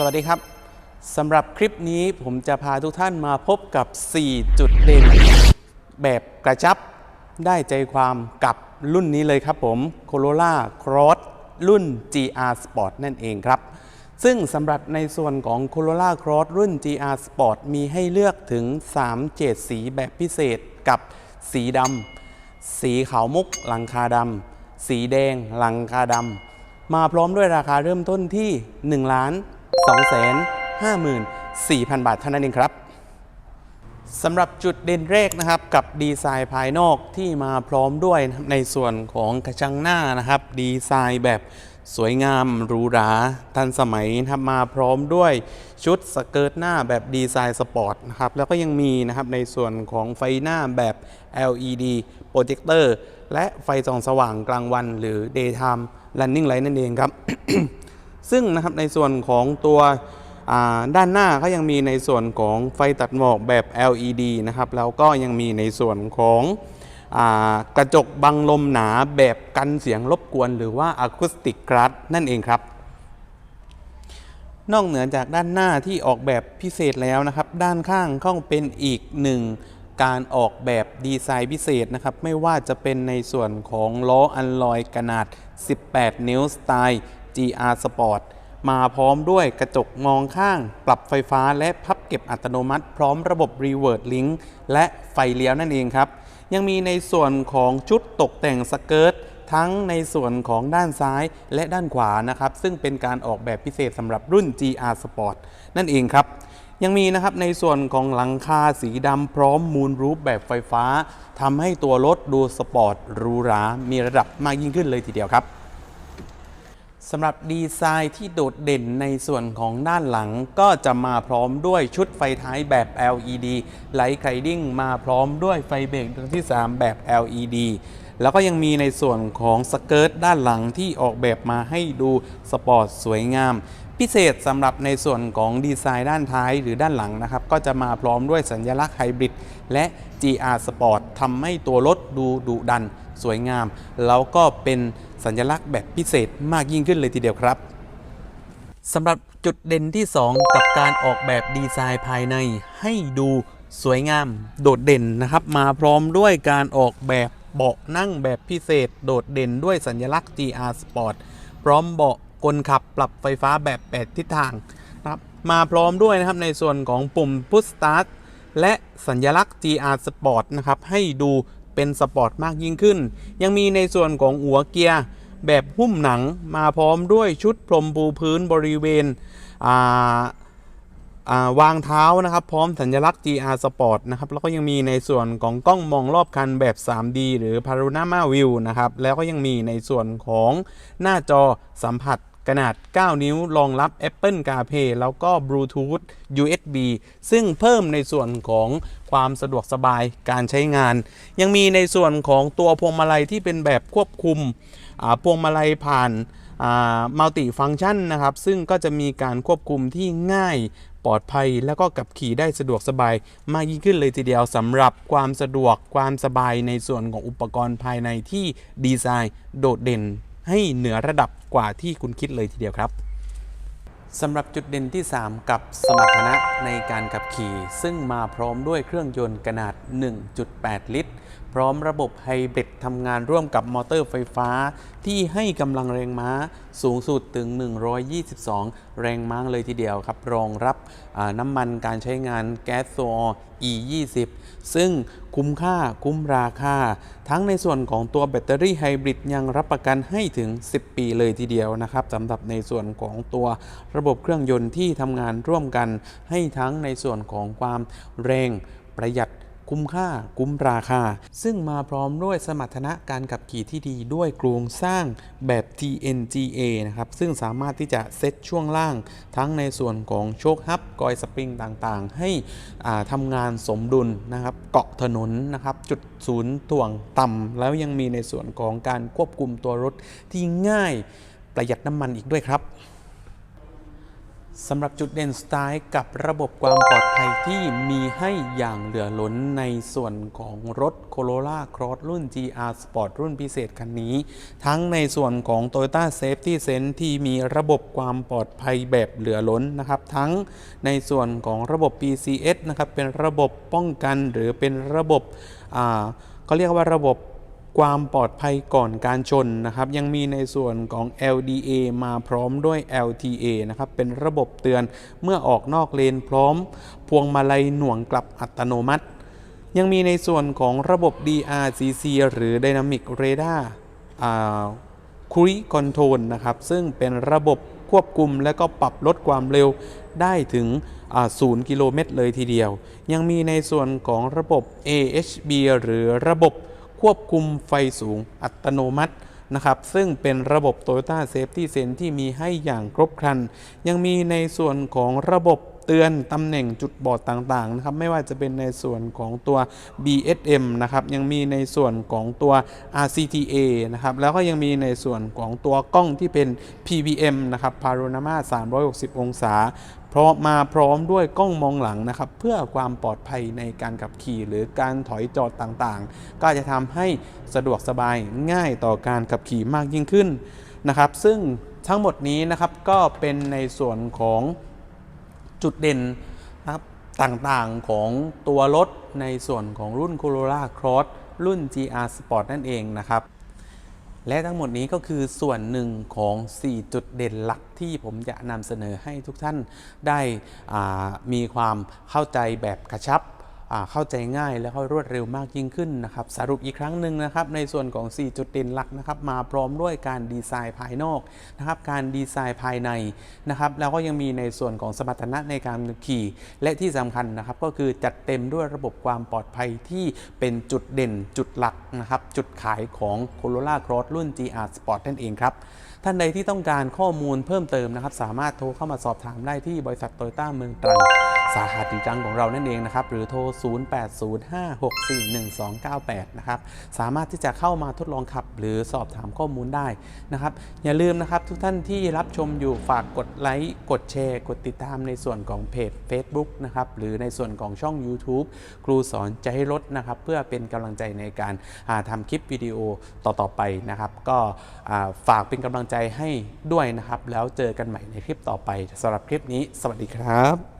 สวัสดีครับสำหรับคลิปนี้ผมจะพาทุกท่านมาพบกับ 4 จุดเด่น แบบกระชับได้ใจความกับรุ่นนี้เลยครับผม Corolla Cross รุ่น GR Sport นั่นเองครับ ซึ่งสำหรับในส่วนของ Corolla Cross รุ่น GR Sport มีให้เลือกถึง 3 เฉดสีแบบพิเศษกับสีดำสีขาวมุกหลังคาดำสีแดงหลังคาดำมาพร้อมด้วยราคาเริ่มต้นที่ 1 ล้าน 2แสน54,000 บาทเท่านั้นเองครับสำหรับจุดเด่นแรกนะครับกับดีไซน์ภายนอกที่มาพร้อมด้วยในส่วนของกระจังหน้านะครับ ดีไซน์แบบสวยงามหรูหราทันสมัยนะครับมาพร้อมด้วยชุดสเกิร์ตหน้าแบบดีไซน์สปอร์ตนะครับแล้วก็ยังมีนะครับในส่วนของไฟหน้าแบบ LED โปรเจคเตอร์และไฟส่องสว่างกลางวันหรือ daytime running light นั่นเองครับ ซึ่งนะครับในส่วนของตัวด้านหน้าก็ยังมีในส่วนของไฟตัดหมอกแบบ LED นะครับแล้วก็ยังมีในส่วนของอกระจกบังลมหนาแบบกันเสียงรบกวน หรือว่า Acoustic Glass นั่นเองครับ นอกเหนือจากด้านหน้าที่ออกแบบพิเศษแล้วนะครับ ด้านข้างก็เป็นอีกหนึ่งการออกแบบดีไซน์พิเศษนะครับ ไม่ว่าจะเป็นในส่วนของล้ออัลลอยขนาด 18 นิ้วสไตล์ GR Sport มาพร้อมด้วยกระจกมองข้าง ปรับไฟฟ้าและพับเก็บอัตโนมัติ พร้อมระบบ Reverse Link และไฟเลี้ยวนั่นเองครับ ยังมีในส่วนของชุดตกแต่งสเกิร์ตทั้งในส่วนของด้านซ้ายและด้านขวานะครับ ซึ่งเป็นการออกแบบพิเศษสำหรับรุ่น GR Sport นั่นเองครับ ยังมีนะครับในส่วนของหลังคาสีดำพร้อมมูลรูปแบบไฟฟ้าทำให้ตัวรถดูสปอร์ตหรูหรา มีระดับมากยิ่งขึ้นเลยทีเดียวครับ สำหรับดีไซน์ที่โดดเด่นในส่วนของด้านหลังก็จะมาพร้อมด้วยชุดไฟท้ายแบบ LED Light Guiding มาพร้อมด้วยไฟเบรกดวงที่ 3 แบบ LED แล้วก็ยังมีในส่วนของสเกิร์ตด้านหลังที่ออกแบบมาให้ดูสปอร์ตสวยงาม พิเศษสำหรับในส่วนของดีไซน์ด้านท้ายหรือด้านหลังนะครับ ก็จะมาพร้อมด้วยสัญลักษณ์ไฮบริดและ GR Sport ทำให้ตัวรถดูดุดัน สวยงาม แล้วก็เป็น สัญลักษณ์แบบพิเศษมากยิ่งขึ้นเลยทีเดียวครับสำหรับจุดเด่นที่ 2 กับการออกแบบดีไซน์ภายในให้ดูสวยงามโดดเด่นนะครับ มาพร้อมด้วยการออกแบบเบาะนั่งแบบพิเศษ โดดเด่นด้วยสัญลักษณ์ GR Sport พร้อมเบาะกลขับปรับไฟฟ้าแบบ 8 ทิศทางนะครับมาพร้อมด้วยนะครับในส่วนของปุ่ม Push Start และสัญลักษณ์ GR Sport นะครับให้ดู เป็นสปอร์ตมากยิ่งขึ้น ยังมีในส่วนของหัวเกียร์แบบหุ้มหนังมาพร้อมด้วยชุดพรมปูพื้นบริเวณวางเท้านะครับ พร้อมสัญลักษณ์ GR Sport นะครับ แล้วก็ยังมีในส่วนของกล้องมองรอบคันแบบ 3D หรือ Panorama View นะครับ แล้วก็ยังมีในส่วนของหน้าจอสัมผัส ขนาด 9 นิ้วรองรับ Apple CarPlay แล้วก็ Bluetooth USB ซึ่งเพิ่มในส่วนของความสะดวกสบายการใช้งาน ยังมีในส่วนของตัวพวงมาลัยที่เป็นแบบควบคุมพวงมาลัยผ่านมัลติฟัง c t ชันนะครับ ซึ่งก็จะมีการควบคุมที่ง่ายปลอดภัย แล้วก็ขับขี่ได้สะดวกสบาย มากยิ่งขึ้นเลยทีเดียวสำหรับความสะดวกความสบายในส่วนของอุปกรณ์ภายในที่ดีไซน์โดดเด่น ให้เหนือระดับกว่าที่คุณคิดเลยทีเดียวครับสำหรับจุดเด่นที่ 3 กับสมรรถนะในการขับขี่ ซึ่งมาพร้อมด้วยเครื่องยนต์ขนาด 1.8 ลิตร ร้อมระบบไฮบริดทำงานร่วมกับมอเตอร์ไฟฟ้า ที่ให้กำลังแรงม้าสูงสุดถึง 122 แรงม้าเลยทีเดียวครับ รองรับน้ำมันการใช้งานแก๊สโซอ E20 ซึ่งคุ้มค่าคุ้มราคา ทั้งในส่วนของตัวแบตเตอรี่ไฮบริดยังรับประกันให้ถึง 10 ปีเลยทีเดียวนะครับสำหรับในส่วนของตัวระบบเครื่องยนต์ที่ทำงานร่วมกัน ให้ทั้งในส่วนของความแรงประหยัด คุ้มค่า คุ้มราคา ซึ่งมาพร้อมด้วยสมรรถนะการขับขี่ที่ดีด้วยโครงสร้างแบบ TNGA นะครับซึ่งสามารถที่จะเซตช่วงล่าง ทั้งในส่วนของโชคฮับกอยสปริงต่างๆ ให้อ่าทำงานสมดุลนะครับเกาะถนนนะครับจุดศูนย์ถ่วงต่ำแล้วยังมีในส่วนของการควบคุมตัวรถที่ง่ายประหยัดน้ำมันอีกด้วยครับ สำหรับจุดเด่นสไตล์กับระบบความปลอดภัยที่มีให้อย่างเหลือล้นในส่วนของรถ Corolla Cross รุ่น GR Sport รุ่นพิเศษคันนี้ ทั้งในส่วนของ Toyota Safety Sense ที่มีระบบความปลอดภัยแบบเหลือล้นนะครับ ทั้งในส่วนของระบบ PCS นะครับเป็นระบบป้องกันหรือเป็นระบบเขาเรียกว่าระบบ ความปลอดภัยก่อนการชนนะครับ ยังมีในส่วนของ LDA มาพร้อมด้วย LTA นะครับเป็นระบบเตือนเมื่อออกนอกเลนพร้อม พวงมาลัยหน่วงกลับอัตโนมัติ ยังมีในส่วนของระบบ DRCC หรือ Dynamic Radar Cruise Control นะครับ ซึ่งเป็นระบบควบคุมและก็ปรับลดความเร็วได้ถึง 0 กิโลเมตรเลยทีเดียว ยังมีในส่วนของระบบ AHB หรือระบบ ควบคุมไฟสูงอัตโนมัตินะครับซึ่งเป็นระบบ Toyota Safety Sense ที่มีให้อย่างครบครัน ยังมีในส่วนของระบบ เตือนตำแหน่งจุดบอดต่างๆนะครับไม่ว่าจะเป็นในส่วนของตัว BSM นะครับยังมีในส่วนของตัว RCTA นะครับแล้วก็ยังมีในส่วนของตัวกล้องที่เป็น PVM นะครับ Panorama 360 องศาเพราะมาพร้อมด้วยกล้องมองหลังนะครับ เพื่อความปลอดภัยในการขับขี่หรือการถอยจอดต่างๆ ก็จะทำให้สะดวกสบายง่ายต่อการขับขี่มากยิ่งขึ้นนะครับ ซึ่งทั้งหมดนี้นะครับก็เป็นในส่วนของ จุดเด่นนะครับต่างๆของตัวรถในส่วนของรุ่น Corolla Cross รุ่น GR Sport นั่นเองนะครับ และทั้งหมดนี้ก็คือส่วนหนึ่งของ 4 จุดเด่นหลักที่ผมจะนำเสนอให้ทุกท่านได้มีความเข้าใจแบบกระชับ เข้าใจง่ายและก็รวดเร็วมากยิ่งขึ้นนะครับ สรุปอีกครั้งหนึ่งนะครับ ในส่วนของ 4 จุดเด่นหลักนะครับมาพร้อมด้วยการดีไซน์ภายนอกนะครับ การดีไซน์ภายในนะครับ แล้วก็ยังมีในส่วนของสมรรถนะในการขี่ และที่สำคัญนะครับ ก็คือจัดเต็มด้วยระบบความปลอดภัยที่เป็นจุดเด่นจุดหลักนะครับ จุดขายของ Corolla Cross รุ่น GR Sport นั่นเองครับท่านใดที่ต้องการข้อมูลเพิ่มเติมนะครับ สามารถโทรเข้ามาสอบถามได้ที่บริษัทโตโยต้าเมืองตรัง สาขาติจังของเรานั่นเองนะครับ หรือโทร 0805641298 นะครับ สามารถที่จะเข้ามาทดลองขับ หรือสอบถามข้อมูลได้นะครับ อย่าลืมนะครับทุกท่านที่รับชมอยู่ฝากกดไลค์กดแชร์ กดติดตามในส่วนของเพจ Facebook นะครับ หรือในส่วนของช่อง YouTube ครูสอนใจให้รถนะครับ เพื่อเป็นกำลังใจในการาทำคลิปวิดีโอต่อๆไปนะครับ ก็ฝากเป็นกำลังใจให้ด้วยนะครับ แล้วเจอกันใหม่ในคลิปต่อไปสำหรับคลิปนี้ สวัสดีครับ